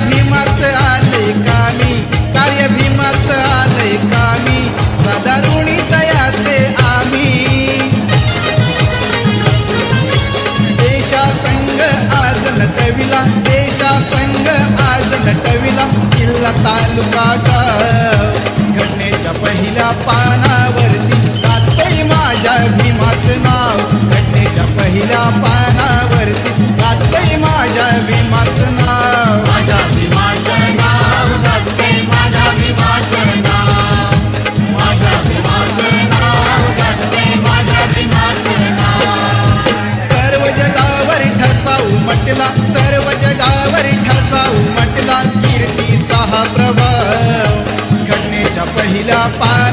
भीमाचं आले कामी कार्य भीमाचं आले कामी सदा तयाचे आम्ही. देशा संघ आज नटविला देशा संघ आज नटविला किल्ला तालुका घटनेच्या पहिल्या पानावरती गातई माझ्या भीमाचं नाव. घटनेच्या पहिल्या पानावरती घटनेच्या पहिल्या